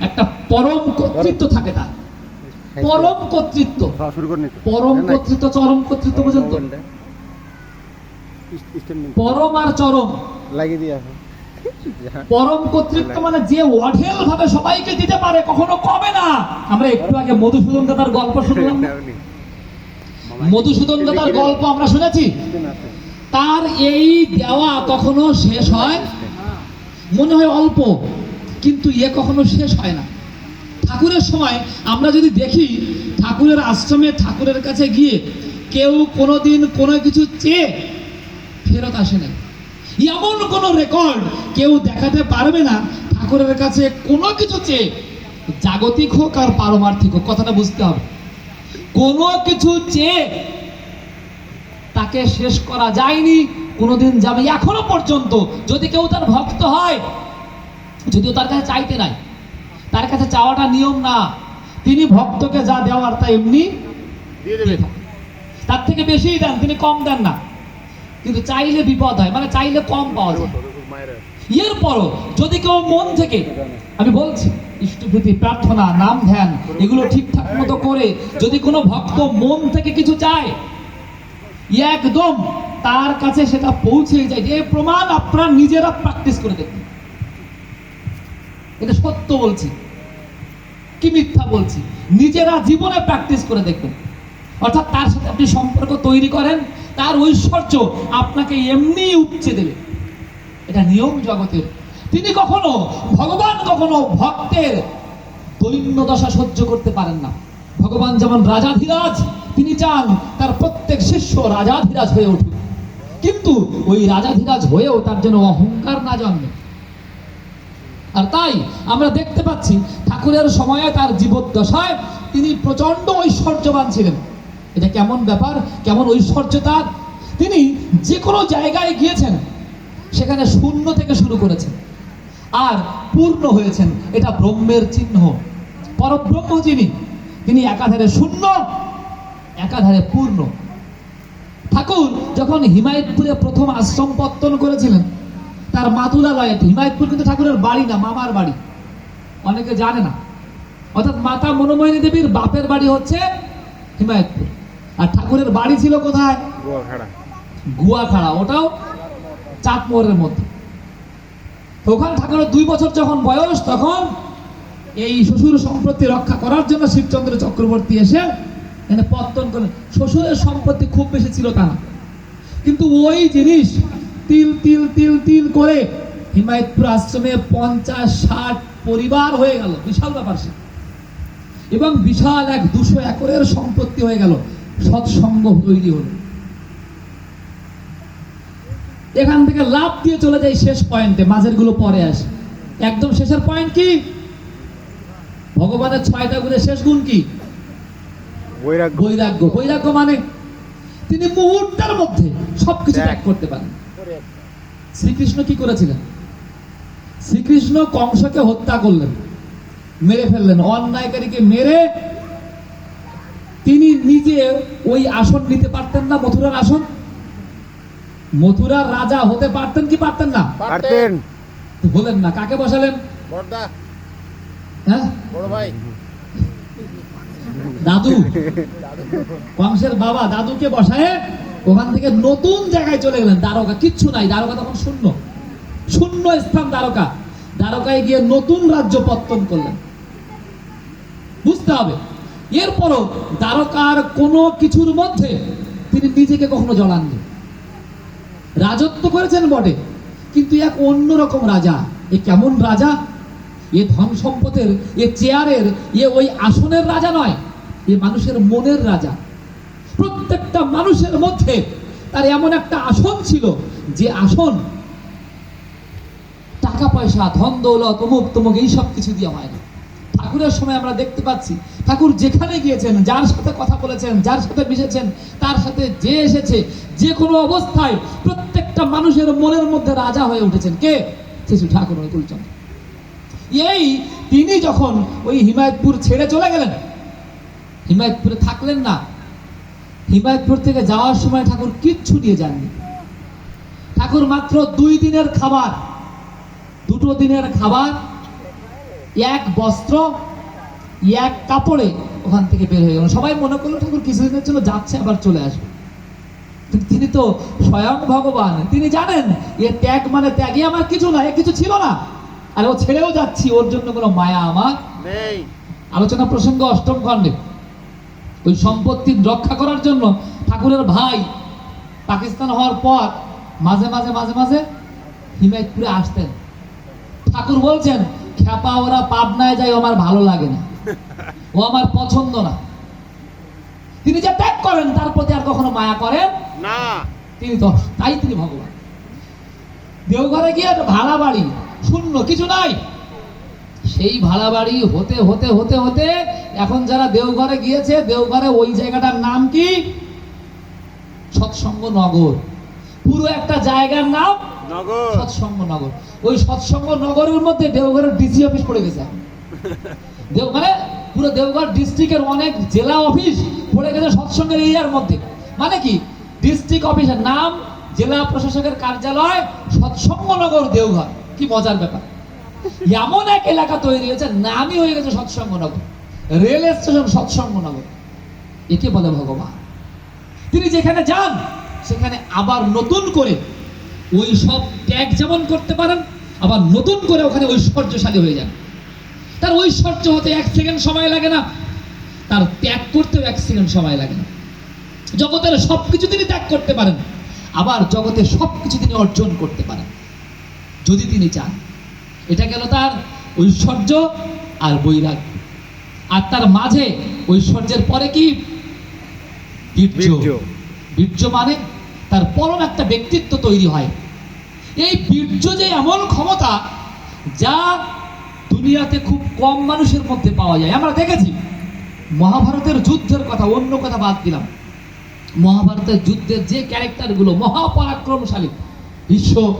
একটা পরম কর্তৃত্ব থাকে তার। পরম কর্তৃত্ব। খাওয়া শুরু করে নিতে। পরম কর্তৃত্ব চরম কর্তৃত্ব পর্যন্ত। পরম আর চরম। লাগিয়ে দিয়ে। পরম কর্তৃত্ব মানে যে অঢেল ভাবে সবাইকে দিতে পারে কখনো কমে না। আমরা একটু আগে মধুসূদন দাদার গল্প শুনলাম। মধুসূদন দাদার গল্প আমরা শুনেছি। তার এই দেওয়া কখনো শেষ হয়। মনে হয় অল্প। কিন্তু ইয়ে কখনো শেষ হয় না। ঠাকুরের সময় আমরা যদি দেখি, ঠাকুরের আশ্রমে ঠাকুরের কাছে গিয়ে কেউ কোনোদিন কোনো কিছু চেয়ে ফেরত আসে নাই। এমন কোনো রেকর্ড কেউ দেখাতে পারবে না, ঠাকুরের কাছে কোনো কিছু চেয়ে। জাগতিক হোক আর পারমার্থিক হোক, কথাটা বুঝতে হবে। কোনো কিছু চেয়ে তাকে শেষ করা যায়নি, কোনোদিন যাবে। এখনও পর্যন্ত যদি কেউ তার ভক্ত হয় যদিও তার কাছে চাইতে নাই। তার কাছে চাওয়াটা নিয়ম না। তিনি ভক্তকে যা দেওয়ার তা এমনি। তার থেকে বেশিই দেন তিনি কম দেন না। কিন্তু চাইলে বিপদ হয় মানে চাইলে কম পাওয়া যায়। এরপরও যদি কেউ মন থেকে আমি বলছি ইষ্টভূতি প্রার্থনা নাম ধ্যান এগুলো ঠিকঠাক মতো করে যদি কোনো ভক্ত মন থেকে কিছু চায় একদম তার কাছে সেটা পৌঁছে যায়। যে প্রমাণ আপনারা নিজেরা প্র্যাকটিস করে দেখুন। এটা সত্য বলছি। কি মিথ্যা বলছি? নিজেরা জীবনে প্র্যাকটিস করে দেখবেন। অর্থাৎ তার সাথে আপনি সম্পর্ক তৈরি করেন, তার ঐশ্বর্য আপনাকে এমনি উপচে দেবে। এটা নিয়ম জগতের। তিনি কখনো ভগবান, কখনো ভক্তের দৈন্য দশা সহ্য করতে পারেন না। ভগবান যেমন রাজাধিরাজ, তিনি চান তার প্রত্যেক শিষ্য রাজাধিরাজ হয়ে উঠুক। কিন্তু ওই রাজাধিরাজ হয়েও তার জন্য অহংকার না জন্মে। আর তাই আমরা দেখতে পাচ্ছি ঠাকুরের সময়ে তার জীবদ্দশায় তিনি প্রচণ্ড ঐশ্বর্যবান ছিলেন। এটা কেমন ব্যাপার? কেমন ঐশ্বর্য তার তিনি যে কোনো জায়গায় গিয়েছেন, সেখানে শূন্য থেকে শুরু করেছেন আর পূর্ণ হয়েছেন। এটা ব্রহ্মের চিহ্ন। পরব্রহ্ম যিনি, তিনি একাধারে শূন্য, একাধারে পূর্ণ। ঠাকুর যখন হিমায়তপুরে প্রথম আশ্রম পত্তন করেছিলেন তার মাতুলালয়ে হিমায়তপুর কিন্তু ঠাকুরের বাড়ি না মামার বাড়ি। অনেকে জানে না। অর্থাৎ মাতা মনোময়নী দেবীর বাপের বাড়ি হচ্ছে হিমায়তপুর। আর ঠাকুরের বাড়ি ছিল কোথায়? গোয়া খাড়া গুয়াখাড়া ওটাও চাঁদমোহরের মধ্যে। তো ওখানে ঠাকুরের দুই বছর যখন বয়স তখন এই শ্বশুর সম্পত্তি রক্ষা করার জন্য শিবচন্দ্র চক্রবর্তী এসে এখানে পত্তন করলেন শ্বশুরের সম্পত্তি খুব বেশি ছিল তা না। কিন্তু ওই জিনিস তিল তিল তিল তিল করে হিমায়তপুর আশ্রমে পঞ্চাশ ষাট পরিবার হয়ে গেল। বিশাল ব্যাপার সে। এবং বিশাল এক দুশো একরের সম্পত্তি হয়ে গেল। সৎসঙ্গ তৈরি হলো। এখান থেকে লাভ দিয়ে চলে যায় শেষ পয়েন্টে মাঝেরগুলো পরে আসে। একদম শেষের পয়েন্ট কি? ভগবানের ছয়টা গুণের শেষ গুণ কি? বৈরাগ্য। বৈরাগ্য। বৈরাগ্য মানে তিনি মুহূর্তের মধ্যে সবকিছু ত্যাগ করতে পারেন। শ্রীকৃষ্ণ কি করেছিলেন? শ্রীকৃষ্ণ কংসকে হত্যা করলেন। মেরে ফেললেন। অন্যায়কারীকে মেরে তিনি নিজে ওই আসন নিতে পারতেন না মথুরার আসন। মথুরার রাজা হতে পারতেন কি পারতেন না? পারতেন। বলেন না কাকে বসালেন? হ্যাঁ? বড় ভাই। দাদু। কংসের বাবা দাদুকে বসায় ওখান থেকে নতুন জায়গায় চলে গেলেন দ্বারকা, কিচ্ছু নাই, দ্বারকা তখন শূন্য। শূন্য স্থান দ্বারকা। দ্বারকায় গিয়ে নতুন রাজ্য পত্তন করলেন। বুঝতে হবে, এরপরও দ্বারকার কোনো কিছুর মধ্যে তিনি নিজেকে কখনো জড়াননি। রাজত্ব করেছেন বটে, কিন্তু এক অন্যরকম রাজা। এ কেমন রাজা? এ ধন সম্পদের, এ চেয়ারের, এ ওই আসনের রাজা নয়, এ মানুষের মনের রাজা। প্রত্যেকটা মানুষের মধ্যে তার এমন একটা আসন ছিল যে আসন, টাকা পয়সা, ধন দৌলত, অমুক তমুক এইসব কিছু দিয়ে হয় না। ঠাকুরের সময় আমরা দেখতে পাচ্ছি, ঠাকুর যেখানে গিয়েছেন, যার সাথে কথা বলেছেন, যার সাথে মিশেছেন, তার সাথে যে এসেছে, যে কোনো অবস্থায় প্রত্যেকটা মানুষের মনের মধ্যে রাজা হয়ে উঠেছেন। কে? শিশু ঠাকুর অনুকূলচন্দ্র এই তিনি যখন ওই হিমায়তপুর ছেড়ে চলে গেলেন, হিমায়তপুরে থাকলেন না হিমায়তপুর থেকে যাওয়ার সময় ঠাকুর কিচ্ছু নিয়ে যাননি। ঠাকুর মাত্র দুই দিনের খাবার দুটো দিনের খাবার এক বস্ত্র এক কাপড়ে ওখান থেকে বের হয়ে গেল। সবাই মনে করল ঠাকুর কিছুদিনের জন্য যাচ্ছে আবার চলে আসবে। তিনি তো স্বয়ং ভগবান। তিনি জানেন এ ত্যাগ মানে ত্যাগই আমার কিছু না এ কিছু ছিল না। আর ও ছেড়েও যাচ্ছি ওর জন্য কোনো মায়া আমার আলোচনা প্রসঙ্গ অষ্টম খণ্ডে। ওই সম্পত্তি রক্ষা করার জন্য ঠাকুরের ভাই পাকিস্তান হওয়ার পর মাঝে মাঝে মাঝে মাঝে হিমায়তপুরে আসতেন। ঠাকুর বলছেন খ্যাপা ওরা পাবনায় যায় আমার ভালো লাগে না। ও আমার পছন্দ না। তিনি যে ত্যাগ করেন তার প্রতি আর কখনো মায়া করেন না। তিনি তো তাই তিনি ভগবান। দেওঘরে গিয়ে ভাড়া বাড়ি শূন্য কিছু নাই। সেই ভাড়া বাড়ি হতে হতে হতে হতে এখন যারা দেওঘরে গিয়েছে দেওঘরে ওই জায়গাটার নাম কি? সৎসঙ্গ নগর পুরো একটা জায়গার নাম নগর। সৎসঙ্গ নগর ওই সৎসঙ্গ নগরের মধ্যে দেওঘরের ডিসি অফিস পড়ে গেছে। দেও মানে পুরো দেওঘর ডিস্ট্রিক্টের অনেক জেলা অফিস পড়ে গেছে সৎসঙ্গের এরিয়ার মধ্যে। মানে কি? ডিস্ট্রিক্ট অফিসের নাম জেলা প্রশাসকের কার্যালয় সৎসঙ্গ নগর দেওঘর কি মজার ব্যাপার। এমন এক এলাকা তৈরি হয়েছে, নামই হয়ে গেছে সৎসঙ্গ নগর। রেল স্টেশন সৎসঙ্গ নগর। একে বলে ভগবান। তিনি যেখানে যান, সেখানে আবার নতুন করে ওই সব ত্যাগ যেমন করতে পারেন, আবার নতুন করে ওখানে ঐশ্বর্যশালী হয়ে যান। তার ঐশ্বর্য হতে এক সেকেন্ড সময় লাগে না। তার ত্যাগ করতেও এক সেকেন্ড সময় লাগে না। জগতের সব কিছু তিনি ত্যাগ করতে পারেন, আবার জগতে সব কিছু তিনি অর্জন করতে পারেন। যদি তিনি চান। এটা গেল তার ঐশ্বর্য আর বৈরাগ আর তার মাঝে ঐশ্বর্যের পরে কি? বীর্য। বীর্য। মানে তার পরম একটা ব্যক্তিত্ব তৈরি হয়। এই বীর্য যে এমন ক্ষমতা যা দুনিয়াতে খুব কম মানুষের মধ্যে পাওয়া যায়। আমরা দেখেছি মহাভারতের যুদ্ধের কথা অন্য কথা বাদ দিলাম। মহাভারতের যুদ্ধের যে ক্যারেক্টারগুলো মহাপরাক্রমশালী বিশ্ব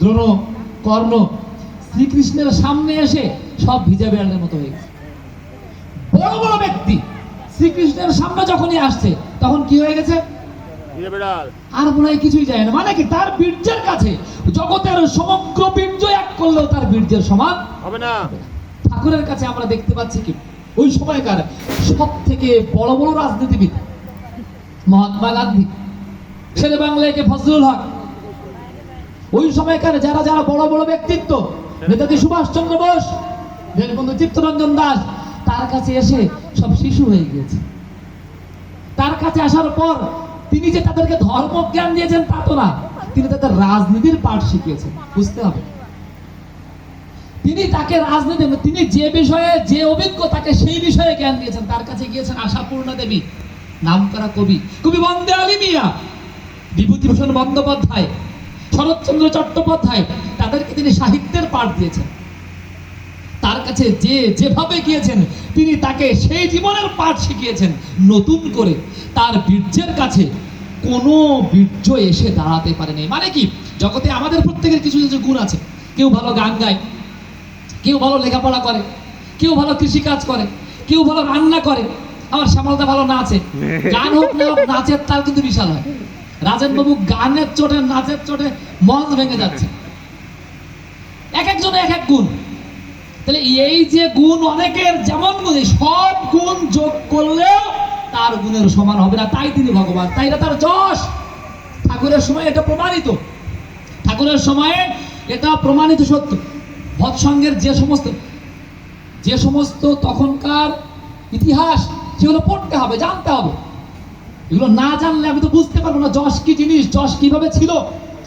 দ্রোণ কর্ণ শ্রীকৃষ্ণের সামনে এসে সব ভিজা বেড়ালের মতো হয়ে গেছে। বড় বড় ব্যক্তি শ্রীকৃষ্ণের সামনে যখনই আসছে তখন কি হয়ে গেছে? আর মনে হয় কিছুই যায় না। মানে কি? তার বীর্যের কাছে জগতের সমগ্র বীর্য এক করলেও তার বীর্যের সমান হবে না। ঠাকুরের কাছে আমরা দেখতে পাচ্ছি কি? ওই সময়কার সব থেকে বড় বড় রাজনীতিবিদ মহাত্মা গান্ধী ছেলে বাংলায় ফজলুল হক। ওই সময়কার যারা যারা বড় বড় ব্যক্তিত্ব নেতাজি সুভাষচন্দ্র বোস দেশবন্ধু চিত্তরঞ্জন দাস, তার কাছে এসে সব শিশু হয়ে গিয়েছে। তার কাছে আসার পর তিনি যে তাদেরকে ধর্মজ্ঞান দিয়েছেন তা তো না, তিনি তাদের রাজনীতির পাঠ শিখিয়েছেন, বুঝতে হবে। তিনি তাকে রাজনীতি, তিনি যে বিষয়ে, যে অভিজ্ঞ, তাকে সেই বিষয়ে জ্ঞান দিয়েছেন। তার কাছে গিয়েছেন আশাপূর্ণা দেবী নাম করা কবি। কবি বন্দে আলী মিয়া, বিভূতিভূষণ বন্দ্যোপাধ্যায়, শরৎচন্দ্র চট্টোপাধ্যায় তাদেরকে তিনি সাহিত্যের পাঠ দিয়েছেন। তার কাছে যে যেভাবে গিয়েছেন, তিনি তাকে সেই জীবনের পাঠ শিখিয়েছেন। নতুন করে তার বীর্যের কাছে কোনো বীর্য এসে দাঁড়াতে পারেনি। মানে কি? জগতে আমাদের প্রত্যেকের কিছু কিছু গুণ আছে। কেউ ভালো গান গায়, কেউ ভালো লেখাপড়া করে, কেউ ভালো কৃষিকাজ করে, কেউ ভালো রান্না করে। আমার শ্যামলদা ভালো নাচে। গান হোক না হোক, নাচের তার কিন্তু বিশাল হয়। রাজেন বাবু গানের চোটে, নাচের চোটে মন ভেঙে যাচ্ছে। এক এক গুণ। তাহলে এই যে গুণ অনেকের, যেমন সব গুণ যোগ করলেও তার গুণের সমান হবে না। তাই তিনি ভগবান, তাই তার যশ। ঠাকুরের সময় এটা প্রমাণিত। ঠাকুরের সময়ে এটা প্রমাণিত সত্য। ভৎসঙ্গের যে সমস্ত যে সমস্ত তখনকার ইতিহাস, সেগুলো পড়তে হবে, জানতে হবে। এগুলো না জানলে আমি তো বুঝতে পারব না যশ কি জিনিস, যশ কীভাবে ছিল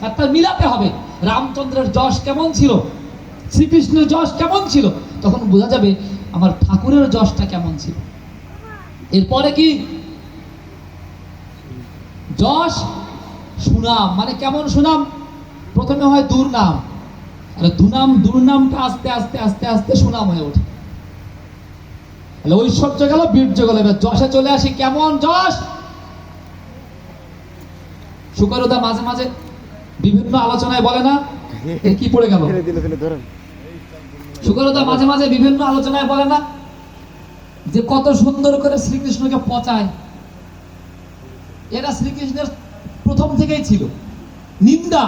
আর তার মিলাতে হবে। রামচন্দ্রের যশ কেমন ছিল? শ্রীকৃষ্ণের যশ কেমন ছিল? তখন বোঝা যাবে আমার ঠাকুরের যশটা কেমন ছিল। এরপরে কি? যশ, সুনাম। মানে কেমন সুনাম? প্রথমে হয় দুর্নাম। আর দুনাম, দুর্নামটা আস্তে আস্তে আস্তে আস্তে সুনাম হয়ে ওঠে। তাহলে ঐশ্বর্য গেল, বীর্য গেল। এবার যশে চলে আসি। কেমন যশ? শুকরদা মাঝে মাঝে বিভিন্ন আলোচনায় বলে না কি পড়ে গেল? মাঝে মাঝে বিভিন্ন আলোচনায় বলে না? যে কত সুন্দর করে শ্রীকৃষ্ণকে পচায়। এরা শ্রীকৃষ্ণের প্রথম থেকেই ছিল। নিন্দা।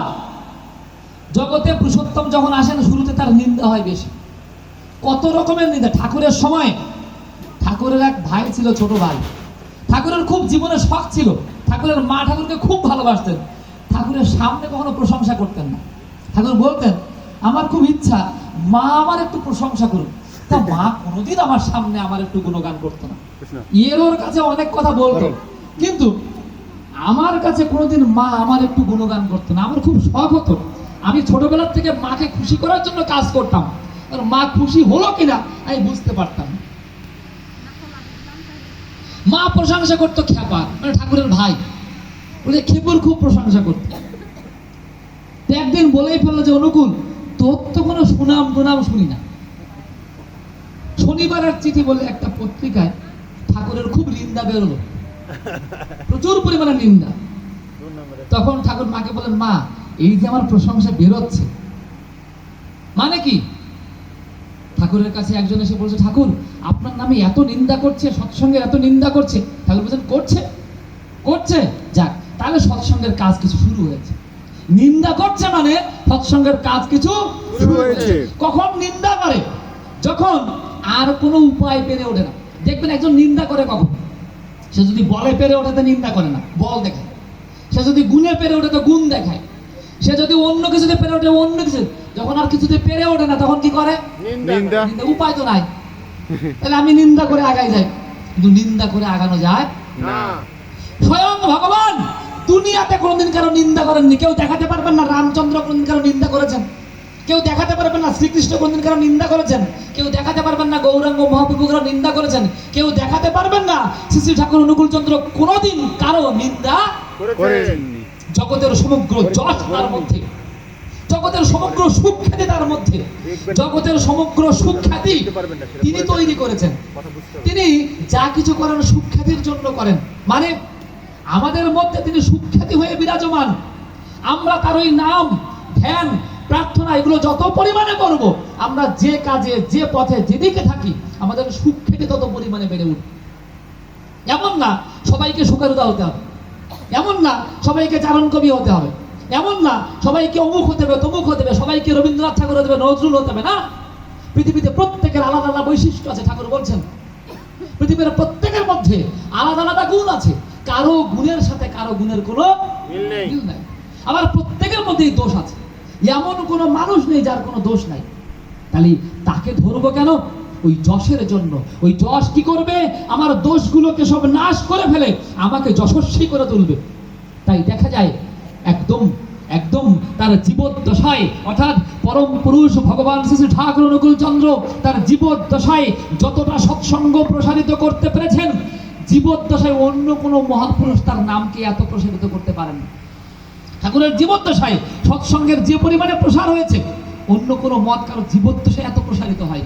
জগতে পুরুষোত্তম যখন আসেন শুরুতে তার নিন্দা হয় বেশি। কত রকমের নিন্দা। ঠাকুরের সময় ঠাকুরের এক ভাই ছিল ছোট ভাই। ঠাকুরের খুব জীবনে শখ ছিল। ঠাকুরের মা ঠাকুরকে খুব ভালোবাসতেন। ঠাকুরের সামনে কখনো প্রশংসা করতেন না। ঠাকুর বলতেন আমার খুব ইচ্ছা মা আমার একটু প্রশংসা করুন তা মা কোনোদিন আমার সামনে আমার একটু গুণগান করতো না। এর ওর কাছে অনেক কথা বলতো। কিন্তু আমার কাছে কোনোদিন মা আমার একটু গুণগান করতো না। আমার খুব শখ হতো। আমি ছোটবেলার থেকে মাকে খুশি করার জন্য কাজ করতাম। আর মা খুশি হলো কিনা আমি বুঝতে পারতাম মা প্রশংসা করতো খ্যাপা মানে ঠাকুরের ভাই। বলে খেপুর খুব প্রশংসা করতো। একদিন বলেই ফেলল যে, অনুকূল, তোর তো কোনো সুনাম টুনাম শুনি না। শনিবারের চিঠি বলে একটা পত্রিকায় ঠাকুরের খুব নিন্দা বেরোলো। প্রচুর পরিমাণে নিন্দা। তখন ঠাকুর মাকে বলেন, মা, এই যে আমার প্রশংসা বেরোচ্ছে। মানে কি? ঠাকুরের কাছে একজন এসে বলছে, ঠাকুর, আপনার নামে এত নিন্দা করছে, সৎসঙ্গের এত নিন্দা করছে। ঠাকুর বলছেন, করছে? করছে? যাক, তাহলে সৎসঙ্গের কাজ কিছু শুরু হয়েছে। নিন্দা করছে মানে সৎসঙ্গের কাজ কিছু কখন নিন্দা করে? যখন আর কোনো উপায় পেরে ওঠে না। দেখবেন একজন নিন্দা করে কখন? সে যদি বলে পেরে ওঠে তো নিন্দা করে না বল দেখায় সে যদি গুণে পেরে ওঠে তো গুণ দেখায়। সে যদি অন্য কিছুতে পেরে ওঠে অন্য কিছু। যখন আর কিছুতে পেরে ওঠে না তখন কি করে? উপায় তো নাই। তাহলে আমি নিন্দা করে আগাই যাই। কিন্তু নিন্দা করে আগানো যায় না। স্বয়ং দুনিয়াতে কোনোদিন কারও নিন্দা করেননি। কেউ দেখাতে পারবেন না রামচন্দ্র কোনোদিন কারও নিন্দা করেছেন। কেউ দেখাতে পারবেন না শ্রীকৃষ্ণ কোনোদিন কারও নিন্দা করেছেন। কেউ দেখাতে পারবেন না গৌরাঙ্গ মহাপ্রভু কারও নিন্দা করেছেন। কেউ দেখাতে পারবেন না শ্রী শ্রী ঠাকুর অনুকূল চন্দ্র কোনোদিন কারও নিন্দা জগতের সমগ্র যশ তার মধ্যে। জগতের সমগ্র সুখ্যাতি তার মধ্যে। জগতের সমগ্র সুখ্যাতি তিনি তৈরি করেছেন। তিনি যা কিছু করেন সুখ্যাতির জন্য করেন। মানে আমাদের মধ্যে তিনি সুখ্যাতি হয়ে বিরাজমান। আমরা তার ওই নাম, ধ্যান, প্রার্থনা এগুলো যত পরিমাণে করব, আমরা যে কাজে, যে পথে যেদিকে থাকি, আমাদের সুখ্যাতি তত পরিমাণে বেড়ে উঠবে। এমন না সবাইকে সুকারুদা হতে হবে। এমন না সবাইকে চারণ কবি হতে হবে। এমন না সবাইকে অমুক হতে হবে, তমুক হতে হবে, সবাইকে রবীন্দ্রনাথ ঠাকুর হতে হবে, নজরুল হতে হবে, না? পৃথিবীতে প্রত্যেকের আলাদা আলাদা বৈশিষ্ট্য আছে, ঠাকুর বলছেন। পৃথিবীর প্রত্যেকের মধ্যে আলাদা আলাদা গুণ আছে। কারও গুণের সাথে কারও গুণের কোনো মিল নাই। আবার প্রত্যেকের মধ্যেই দোষ আছে। এমন কোনো মানুষ নেই যার কোনো দোষ নাই। তাহলে তাকে ধরবো কেন? ওই যশের জন্য। ওই যশ কি করবে? আমার দোষগুলোকে সব নাশ করে ফেলে আমাকে যশস্বী করে তুলবে। তাই দেখা যায় একদম একদম তার জীবদ্দশায় অর্থাৎ পরম পুরুষ ভগবান শ্রী শ্রী ঠাকুর অনুকূল চন্দ্র তার জীবদ্দশায় যতটা সৎসঙ্গ প্রসারিত করতে পেরেছেন জীবদ্দশায় অন্য কোনো মহাপুরুষ তার নামকে এত প্রসারিত করতে পারেন ঠাকুরের জীবদ্দশায় সৎসঙ্গের যে পরিমাণে প্রসার হয়েছে, অন্য কোনো মত কারও জীবদ্দশায় এত প্রসারিত হয়